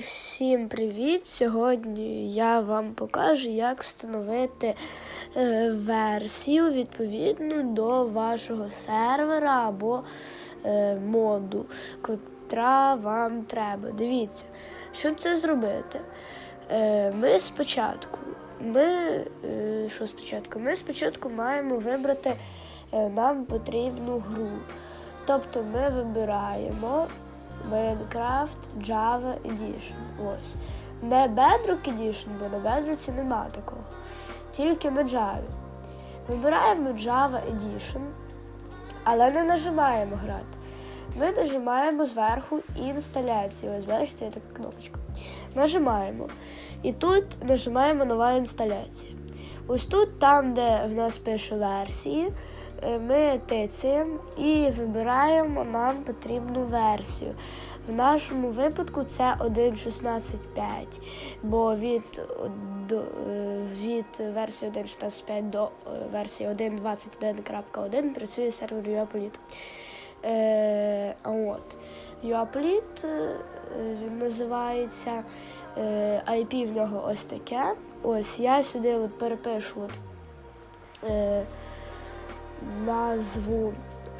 всім привіт! Сьогодні я вам покажу, як встановити е, версію відповідну до вашого сервера або е, моду, котра вам треба. Дивіться, щоб це зробити, е, ми спочатку, ми, що спочатку? Ми спочатку маємо вибрати нам потрібну гру. Тобто ми вибираємо Minecraft Java Edition. Ось. Не Bedrock Edition, бо на Bedrock нема такого. Тільки на Java. Вибираємо Java Edition, але не нажимаємо грати. Ми нажимаємо зверху інсталяцію. Ось бачите, є така кнопочка. Нажимаємо. І тут нажимаємо нова інсталяція. Ось тут, там, де в нас пише версії, е, ми тицяємо і вибираємо нам потрібну версію. В нашому випадку це 1.16.5, бо від, е, від версії 1.16.5 до е, версії 1.21.1 працює сервер. Е, от UAPOLIT е, він називається е, IP в нього ось таке. Ось я сюди от перепишу е, назву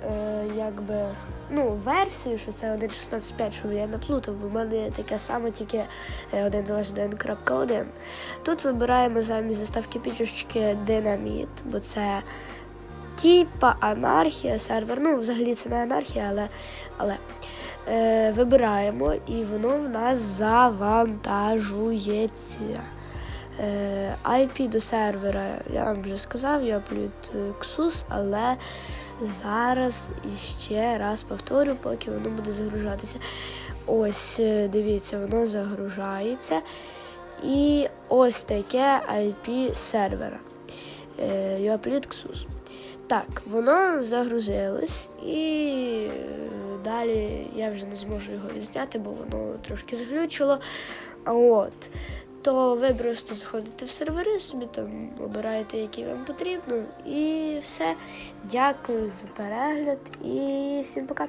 е, якби, ну, версію, що це 1.16.5, щоб я не плутав, бо в мене таке саме, тільки е, 1.21.1. Тут вибираємо замість заставки пічечки динаміт, бо це типа анархія сервер. Ну, взагалі це не анархія, але. але. Е, вибираємо і воно в нас завантажується. Е, IP до сервера, я вам вже сказав, я плют Xus, але зараз іще раз повторю, поки воно буде загружатися. Ось, е, дивіться, воно загружається. І ось таке IP сервера. Е, UAPLIT Xus. Так, воно загрузилось і е, далі я вже не зможу його відзняти, бо воно трошки заглючило. А от, то ви просто заходите в сервери, собі там обираєте, які вам потрібно, і все. Дякую за перегляд і всім пока.